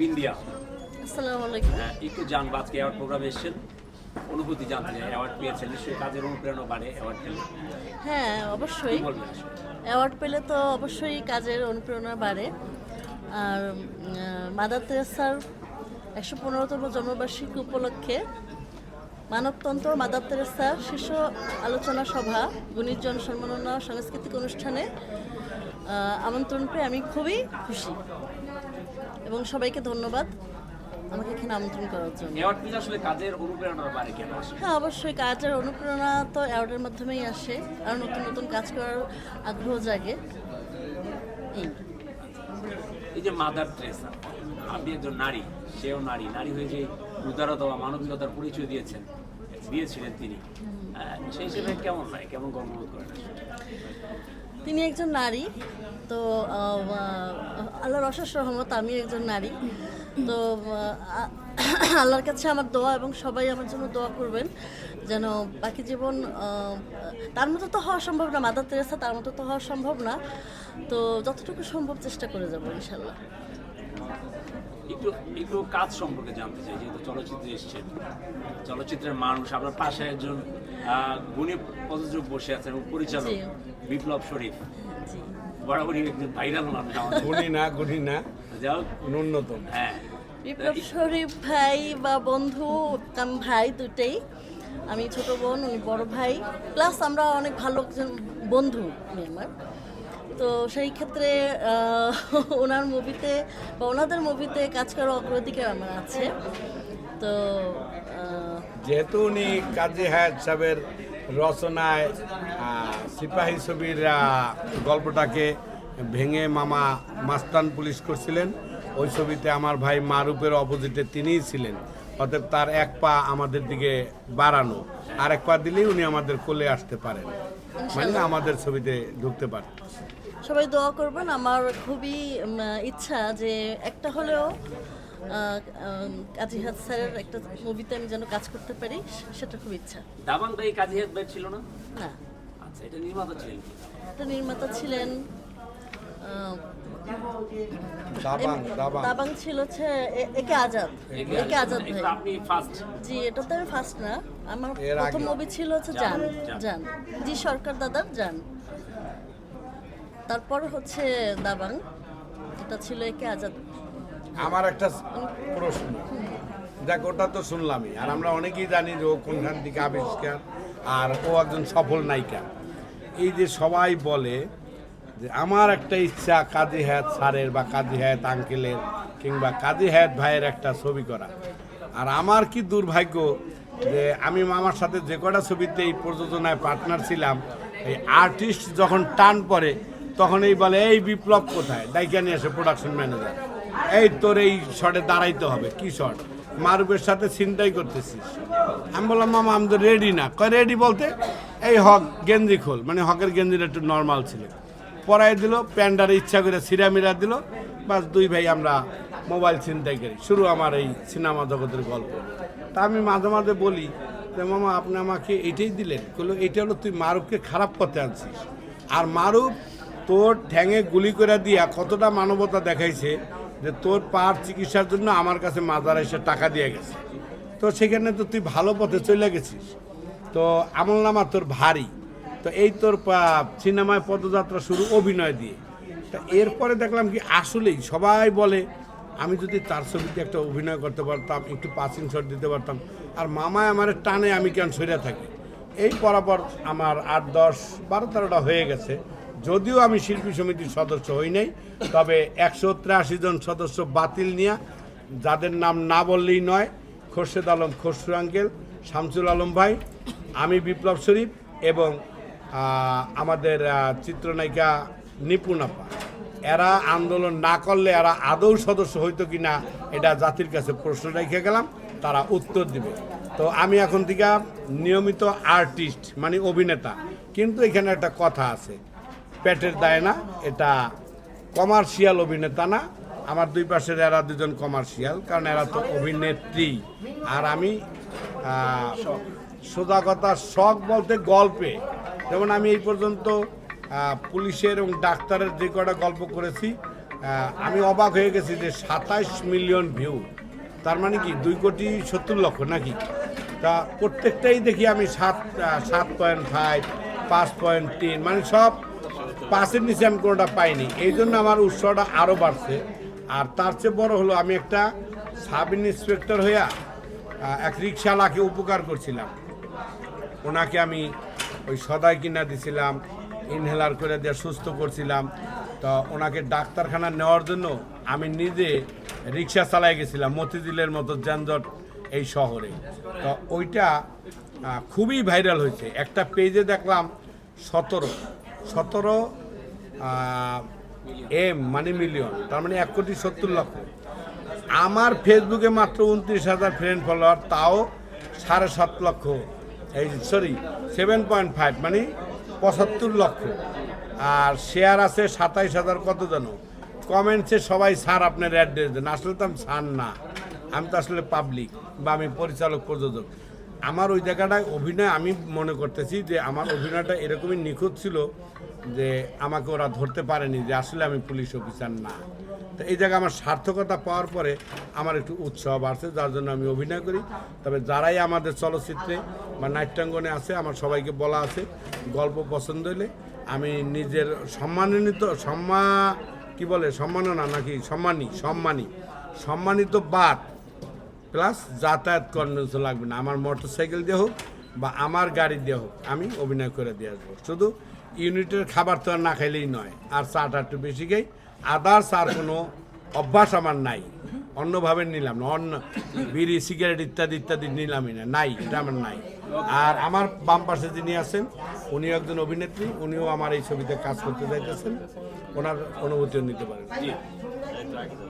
বিন্দিয়া আসসালামু আলাইকুম। একটু জানব আজকে অ্যাওয়ার্ড প্রোগ্রামে এসেছেন। অনুভূতি জানতে চাই অ্যাওয়ার্ড পেয়েছেন নিশ্চয়ই কাজের অনুপ্রেরণা বাড়ে অ্যাওয়ার্ড পেলে। হ্যাঁ অবশ্যই? অ্যাওয়ার্ড পেলে তো অবশ্যই কাজের অনুপ্রেরণা বাড়ে। আর মাদার তেরেসার একশো পনেরোতম জন্মবার্ষিকী উপলক্ষে মানবতন্ত্র মাদার তেরেসা শীর্ষ আলোচনা সভা গুণীজন সম্মাননা সাংস্কৃতিক অনুষ্ঠানে আমন্ত্রণ পেয়ে আমি খুবই খুশি। এবং সবাইকে ধন্যবাদ আমাকে এখানে আমন্ত্রণ করার জন্য। অ্যাওয়ার্ড পেলে আসলে কাজের অনুপ্রেরণা বাড়ে কেন? হ্যাঁ অবশ্যই কাজের অনুপ্রেরণা তো অ্যাওয়ার্ডের মাধ্যমেই আসে। আর নতুন নতুন কাজ করার আগ্রহ জাগে। এই। এই যে মাদার ট্রেসা আপনি একজন নারী সেও নারী। নারী হয়ে যে উদারতা বা মানবিকতার পরিচয় দিয়েছেন দিয়েছিলেন তিনি। সেই হিসেবে কেমন হয়? কেমন গর্ববোধ করেন? তিনি একজন নারী তো আল্লাহর অশেষ রহমত আমি একজন নারী। তো আল্লাহর কাছে আমার দোয়া এবং সবাই আমার জন্য দোয়া করবেন যেন বাকি জীবন তার মতো তো হওয়া সম্ভব না মাদার তেরেসা তার মতো তো হওয়া সম্ভব না। তো যতটুকু সম্ভব চেষ্টা করে যাব ইনশাল্লাহ একটু একটু কাজ সম্পর্কে জানতে চাই যেহেতু চলচ্চিত্রে এসেছেন। চলচ্চিত্রের মানুষ আপনার পাশে একজন গুণী প্রযোজক বসে আছেন এবং পরিচালক। বিপ্লব শরীফ। জি। বরাবরই একজন ভাইরাল মানুষ গুণী না গুণী না যাও। ন্যূনতম। হ্যাঁ। বিপ্লব শরীফ ভাই বা বন্ধু কাম ভাই দুটেই। আমি ছোট বোন উনি বড় ভাই। প্লাস আমরা অনেক ভালো একজন বন্ধু উনি আমার। তো সেই ক্ষেত্রে ওনার মুভিতে বা ওনাদের মুভিতে কাজ করার অগ্রাধিকার আমার আছে। তো যেহেতু উনি কাজী হায়াত সাহেবের রচনায় সিপাহী ছবির গল্পটাকে ভেঙে মামা মাস্তান পুলিশ করছিলেন। ওই ছবিতে আমার ভাই মারুপের অপোজিটে তিনিই ছিলেন। অতএব তার এক পা আমাদের দিকে বাড়ানো আর এক পা দিলেই উনি আমাদের কোলে আসতে পারেন। মানে আমাদের ছবিতে ঢুকতে পারেন সবাই দোয়া করবেন। আমার খুবই ইচ্ছা যে একটা হলেও আহ, উম, কাজী হাত স্যারের একটা মুভিতে আমি যেন কাজ করতে পারি সেটা খুব ইচ্ছা। দাবাং ভাই কাজী হাত ভাই ছিল না? না। আচ্ছা এটা নির্মাতা ছিলেন কি? একটা নির্মাতা ছিলেন দাবাং এম- দাবাং। দাবাং ছিল হচ্ছে এ- একে আজাদ। একে আজাদ। ভাই। আপনি ফার্স্ট জি এটা তো আমি ফার্স্ট না। আমার প্রথম মুভি ছিল হচ্ছে জান জান। জান। জি সরকার দাদার জান। তারপর হচ্ছে দাবাং। এটা ছিল একে আজাদ। আমার একটা প্রশ্ন। দেখ, ওটা তো শুনলামই। আর আমরা অনেকেই জানি যে ও কোনখান থেকে আবিষ্কার, আর ও একজন সফল নায়িকা। এই যে সবাই বলে যে আমার একটা ইচ্ছা কাজী হায়াত স্যারের বা কাজী হায়াত আঙ্কেলের কিংবা কাজী হায়াত ভাইয়ের একটা ছবি করা। আর আমার কি দুর্ভাগ্য যে আমি মামার সাথে যে কটা ছবিতে এই প্রযোজনায় পার্টনার ছিলাম, এই আর্টিস্ট যখন টান পড়ে তখন এই বলে, এই বিপ্লব কোথায়? দায়িকা নিয়ে আসে প্রোডাকশন ম্যানেজার এই তোর এই শটে দাঁড়াইতে হবে। কি শট? মারুফের সাথে ছিনতাই করতেছিস। আমি বললাম, মামা, আমি তো রেডি না। কয় রেডি বলতে? এই হক, গেঞ্জি খোল। মানে হকের গেঞ্জিটা একটু নর্মাল ছিল। পরাই দিল, প্যান্ডারে ইচ্ছা করে সিরামিরা দিল। বাস দুই ভাই আমরা মোবাইল ছিনতাই করি। শুরু আমার এই সিনেমা জগতের গল্প। তা আমি মাঝে মাঝে বলি যে, মামা, আপনি আমাকে এটাই দিলেন। বলল এটা হলো তুই মারুফকে খারাপ করতে আনছিস। আর মারুফ তোর ঠ্যাঙে গুলি করে দিয়া কতটা মানবতা দেখাইছে যে তোর পার চিকিৎসার জন্য আমার কাছে মাজার এসে টাকা দিয়ে গেছে। তো সেখানে তো তুই ভালো পথে চলে গেছিস। তো আমল নামা তোর ভারী। তো এই তোর সিনেমায় পদযাত্রা শুরু অভিনয় দিয়ে। তা এরপরে দেখলাম কি আসলেই সবাই বলে, আমি যদি তার ছবিতে একটা অভিনয় করতে পারতাম, একটু পাসিং শট দিতে পারতাম, আর মামায় আমার টানে আমি কেন সরে থাকি? এই পরাপর আমার আট, দশ, বারো, তেরোটা হয়ে গেছে। যদিও আমি শিল্পী সমিতির সদস্য হই নাই, তবে একশো তিরাশি জন সদস্য বাতিল নিয়ে, যাদের নাম না বললেই নয়, খোরশেদ আলম খসরু আঙ্কেল, শামসুল আলম ভাই, আমি বিপ্লব শরীফ এবং আমাদের চিত্রনায়িকা নিপুণাপা এরা আন্দোলন না করলে এরা আদৌ সদস্য হইতো কি না এটা জাতির কাছে প্রশ্ন রেখে গেলাম, তারা উত্তর দিবে। তো আমি এখন থেকে নিয়মিত আর্টিস্ট মানে অভিনেতা। কিন্তু এখানে একটা কথা আছে পেটের দায় না, এটা কমার্শিয়াল অভিনেতা না। আমার দুই পাশের এরা দুজন কমার্শিয়াল কারণ এরা তো অভিনেত্রী। আর আমি সোজা কথা, শখ বলতে গল্পে। যেমন আমি এই পর্যন্ত পুলিশের এবং ডাক্তারের যে কটা গল্প করেছি আমি অবাক হয়ে গেছি যে সাতাইশ মিলিয়ন ভিউ। তার মানে কি, দুই কোটি সত্তর লক্ষ নাকি? তা প্রত্যেকটাই দেখি আমি সাত সাত পয়েন্ট ফাইভ পাঁচ পয়েন্ট তিন মানে সব পাঁচের নিচে আমি কোনোটা পাইনি। এই জন্য আমার উৎসাহটা আরও বাড়ছে। আর তার চেয়ে বড় হলো আমি একটা সাব ইন্সপেক্টর হইয়া এক রিক্সাওয়ালাকে উপকার করছিলাম। ওনাকে আমি ওই সদাই কিনা দিছিলাম ইনহেলার করে দিয়ে সুস্থ করছিলাম। তো ওনাকে ডাক্তারখানা নেওয়ার জন্য আমি নিজে রিক্সা চালাই গেছিলাম, মতিঝিলের মতো যানজট এই শহরে। তো ওইটা খুবই ভাইরাল হয়েছে। একটা পেজে দেখলাম সতেরো। সতেরো এম মানে মিলিয়ন তার মানে এক কোটি সত্তর লক্ষ। আমার ফেসবুকে মাত্র উনত্রিশ হাজার ফ্রেন্ড ফলোয়ার তাও সাড়ে সাত লক্ষ। এই সরি সেভেন পয়েন্ট ফাইভ মানে পঁচাত্তর লক্ষ। আর শেয়ার আছে সাতাইশ হাজার, কত জানো? কমেন্টসে সবাই স্যার আপনার অ্যাড্রেস দেন। আসলে তো আমি স্যার না। আমি তো আসলে পাবলিক বা আমি পরিচালক, প্রযোজক। আমার ওই জায়গাটায় অভিনয় আমি মনে করতেছি যে আমার অভিনয়টা এরকমই নিখুঁত ছিল যে আমাকে ওরা ধরতে পারেনি, যে আসলে আমি পুলিশ অফিসার না। তো এই জায়গায় আমার সার্থকতা পাওয়ার পরে আমার একটু উৎসাহ বাড়ছে, যার জন্য আমি অভিনয় করি। তবে যারাই আমাদের চলচ্চিত্রে বা নাট্যাঙ্গনে আছে, আমার সবাইকে বলা আছে, গল্প পছন্দ হলে আমি নিজের সম্মানিত, সম্মা কি বলে, সম্মাননা নাকি সম্মানী সম্মানী। সম্মানিত বাদ প্লাস যাতায়াত করানো লাগবে না। আমার মোটর সাইকেল দিয়ে হোক বা আমার গাড়ি দিয়ে হোক, আমি অভিনয় করে দিয়ে আসব। শুধু ইউনিটের খাবার তো আর না খাইলেই নয়, আর চাটা একটু বেশি খাই। আদার্স আর কোনো অভ্যাস আমার নাই। অন্যভাবে নিলাম না, অন্য বিড়ি, সিগারেট ইত্যাদি ইত্যাদি নিলামই না, নাই, এটা আমার নাই। আর আমার বাম পাশে যিনি আছেন, উনিও একজন অভিনেত্রী, উনিও আমার এই ছবিতে কাজ করতে যাইতেছেন। ওনার অনুভূতিও নিতে পারেন।